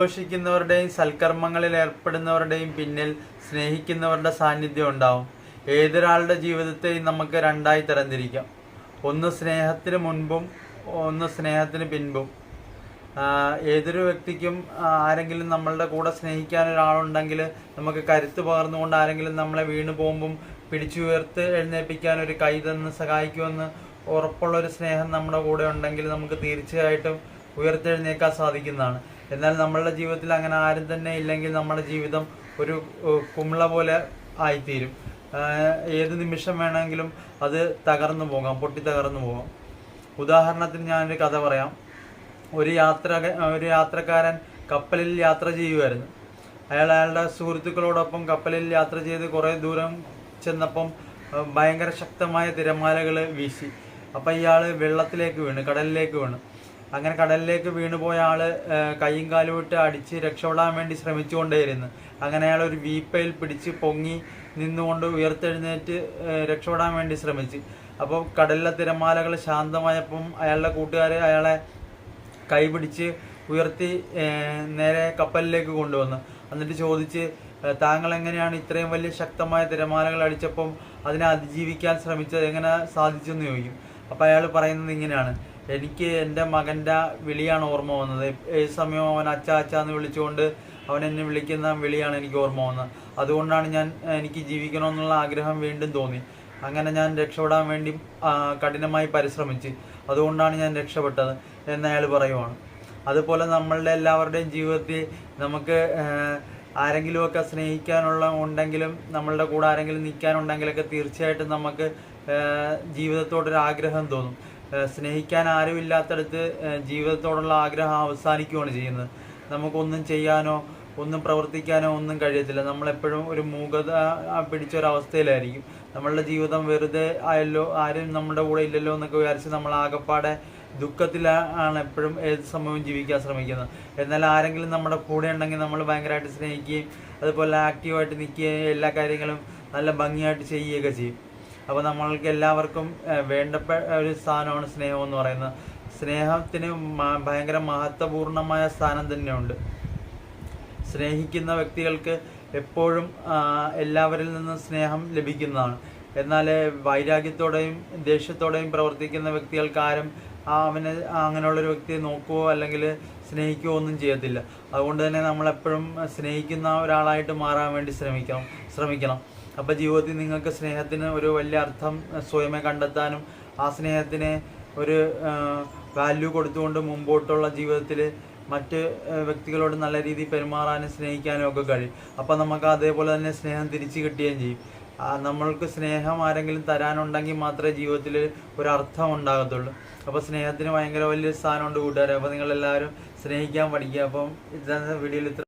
സന്തോഷിക്കുന്നവരുടെയും സൽക്കർമ്മങ്ങളിൽ ഏർപ്പെടുന്നവരുടെയും പിന്നിൽ സ്നേഹിക്കുന്നവരുടെ സാന്നിധ്യം ഉണ്ടാവും. ഏതൊരാളുടെ ജീവിതത്തെയും നമുക്ക് രണ്ടായി തരംതിരിക്കാം. ഒന്ന് സ്നേഹത്തിന് മുൻപും ഒന്ന് സ്നേഹത്തിന് പിൻപും. ഏതൊരു വ്യക്തിക്കും ആരെങ്കിലും നമ്മളുടെ കൂടെ സ്നേഹിക്കാൻ ഒരാളുണ്ടെങ്കിൽ നമുക്ക് കരുത്ത് പകർന്നുകൊണ്ട് ആരെങ്കിലും നമ്മളെ വീണ് പോകുമ്പം പിടിച്ചുയർത്ത് എഴുന്നേൽപ്പിക്കാൻ ഒരു കൈ തന്ന് സഹായിക്കുമെന്ന് ഉറപ്പുള്ള ഒരു സ്നേഹം നമ്മുടെ കൂടെ ഉണ്ടെങ്കിൽ നമുക്ക് തീർച്ചയായിട്ടും ഉയർത്തെഴുന്നേക്കാൻ സാധിക്കുന്നതാണ്. എന്നാൽ നമ്മളുടെ ജീവിതത്തിൽ അങ്ങനെ ആരും തന്നെ ഇല്ലെങ്കിൽ നമ്മുടെ ജീവിതം ഒരു കുമിള പോലെ ആയിത്തീരും. ഏത് നിമിഷം വേണമെങ്കിലും അത് തകർന്നു പോകാം പൊട്ടി തകർന്നു പോകാം. ഉദാഹരണത്തിന് ഞാനൊരു കഥ പറയാം. ഒരു യാത്ര ഒരു യാത്രക്കാരൻ കപ്പലിൽ യാത്ര ചെയ്യുമായിരുന്നു അയാൾ അയാളുടെ സുഹൃത്തുക്കളോടൊപ്പം കപ്പലിൽ യാത്ര ചെയ്ത് കുറേ ദൂരം ചെന്നപ്പം ഭയങ്കര ശക്തമായ തിരമാലകൾ വീശി. അപ്പം ഇയാൾ വെള്ളത്തിലേക്ക് വീണ് കടലിലേക്ക് വീണ്. അങ്ങനെ കടലിലേക്ക് വീണുപോയ ആൾ കൈയും കാലും ഇട്ട് അടിച്ച് രക്ഷപ്പെടാൻ വേണ്ടി ശ്രമിച്ചുകൊണ്ടേയിരുന്നു. അങ്ങനെ അയാൾ ഒരു വീപ്പയിൽ പിടിച്ച് പൊങ്ങി നിന്നുകൊണ്ട് ഉയർത്തെഴുന്നേറ്റ് രക്ഷപ്പെടാൻ വേണ്ടി ശ്രമിച്ചു. അപ്പോൾ കടലിലെ തിരമാലകൾ ശാന്തമായപ്പം അയാളുടെ കൂട്ടുകാർ അയാളെ കൈപിടിച്ച് ഉയർത്തി നേരെ കപ്പലിലേക്ക് കൊണ്ടുവന്നു. എന്നിട്ട് ചോദിച്ച് താങ്കൾ എങ്ങനെയാണ് ഇത്രയും വലിയ ശക്തമായ തിരമാലകൾ അടിച്ചപ്പം അതിനെ അതിജീവിക്കാൻ ശ്രമിച്ചത്? എങ്ങനെ സാധിച്ചെന്ന് ചോദിക്കും. അപ്പം അയാൾ പറയുന്നത് ഇങ്ങനെയാണ്. എനിക്ക് എന്റെ മകന്റെ വിളിയാണ് ഓർമ്മ വന്നത്. ഏത് സമയവും അവൻ അച്ഛ അച്ഛ എന്ന് വിളിച്ചുകൊണ്ട് അവൻ എന്നെ വിളിക്കുന്ന വിളിയാണ് എനിക്ക് ഓർമ്മ വന്നത്. അതുകൊണ്ടാണ് ഞാൻ എനിക്ക് ജീവിക്കണമെന്നുള്ള ആഗ്രഹം വീണ്ടും തോന്നി. അങ്ങനെ ഞാൻ രക്ഷപ്പെടാൻ വേണ്ടി കഠിനമായി പരിശ്രമിച്ച്. അതുകൊണ്ടാണ് ഞാൻ രക്ഷപ്പെട്ടത് എന്ന് അയാൾ പറയുവാണ്. അതുപോലെ നമ്മളുടെ എല്ലാവരുടെയും ജീവിതത്തിൽ നമുക്ക് ആരെങ്കിലുമൊക്കെ സ്നേഹിക്കാനുള്ള ഉണ്ടെങ്കിലും നമ്മളുടെ കൂടെ ആരെങ്കിലും നിൽക്കാനുണ്ടെങ്കിലൊക്കെ തീർച്ചയായിട്ടും നമുക്ക് ജീവിതത്തോടൊരു ആഗ്രഹം തോന്നും. സ്നേഹിക്കാൻ ആരുമില്ലാത്തടത്ത് ജീവിതത്തോടുള്ള ആഗ്രഹം അവസാനിക്കുകയാണ് ചെയ്യുന്നത്. നമുക്കൊന്നും ചെയ്യാനോ ഒന്നും പ്രവർത്തിക്കാനോ ഒന്നും കഴിയത്തില്ല. നമ്മളെപ്പോഴും ഒരു മൂകത പിടിച്ച ഒരു നമ്മളുടെ ജീവിതം വെറുതെ ആയല്ലോ ആരും നമ്മുടെ കൂടെ ഇല്ലല്ലോ എന്നൊക്കെ വിചാരിച്ച് നമ്മൾ ആകപ്പാടെ ദുഃഖത്തിലാണ് എപ്പോഴും ഏത് സമയവും ജീവിക്കാൻ ശ്രമിക്കുന്നത്. എന്നാൽ ആരെങ്കിലും നമ്മുടെ കൂടെ ഉണ്ടെങ്കിൽ നമ്മൾ ഭയങ്കരമായിട്ട് സ്നേഹിക്കുകയും അതുപോലെ ആക്റ്റീവായിട്ട് നിൽക്കുകയും എല്ലാ കാര്യങ്ങളും നല്ല ഭംഗിയായിട്ട് ചെയ്യുകയൊക്കെ ചെയ്യും. അപ്പോൾ നമ്മൾക്ക് എല്ലാവർക്കും വേണ്ടപ്പെട്ട ഒരു സ്ഥാനമാണ് സ്നേഹം എന്ന് പറയുന്നത്. സ്നേഹത്തിന് ഭയങ്കര മഹത്വപൂർണമായ സ്ഥാനം തന്നെയുണ്ട്. സ്നേഹിക്കുന്ന വ്യക്തികൾക്ക് എപ്പോഴും എല്ലാവരിൽ നിന്നും സ്നേഹം ലഭിക്കുന്നതാണ്. എന്നാൽ വൈരാഗ്യത്തോടെയും ദേഷ്യത്തോടെയും പ്രവർത്തിക്കുന്ന വ്യക്തികൾക്ക് ആരും അവനെ അങ്ങനെയുള്ളൊരു വ്യക്തിയെ നോക്കുകയോ അല്ലെങ്കിൽ സ്നേഹിക്കുകയോ ഒന്നും ചെയ്യത്തില്ല. അതുകൊണ്ട് തന്നെ നമ്മളെപ്പോഴും സ്നേഹിക്കുന്ന ഒരാളായിട്ട് മാറാൻ വേണ്ടി ശ്രമിക്കണം ശ്രമിക്കണം. അപ്പോൾ ജീവിതത്തിൽ നിങ്ങൾക്ക് സ്നേഹത്തിന് ഒരു വലിയ അർത്ഥം സ്വയമേ കണ്ടെത്താനും ആ സ്നേഹത്തിന് ഒരു വാല്യൂ കൊടുത്തുകൊണ്ട് മുമ്പോട്ടുള്ള ജീവിതത്തിൽ മറ്റ് വ്യക്തികളോട് നല്ല രീതിയിൽ പെരുമാറാനും സ്നേഹിക്കാനും ഒക്കെ കഴിയും. അപ്പം നമുക്ക് അതേപോലെ തന്നെ സ്നേഹം തിരിച്ചു കിട്ടുകയും ചെയ്യും. നമ്മൾക്ക് സ്നേഹം ആരെങ്കിലും തരാനുണ്ടെങ്കിൽ മാത്രമേ ജീവിതത്തിൽ ഒരു അർത്ഥം ഉണ്ടാകത്തുള്ളൂ. അപ്പോൾ സ്നേഹത്തിന് ഭയങ്കര വലിയ സ്ഥാനമുണ്ട് കൂട്ടുകാരെ. അപ്പോൾ നിങ്ങളെല്ലാവരും സ്നേഹിക്കാൻ പഠിക്കുക. അപ്പം ഇതാണ് വീഡിയോയിൽ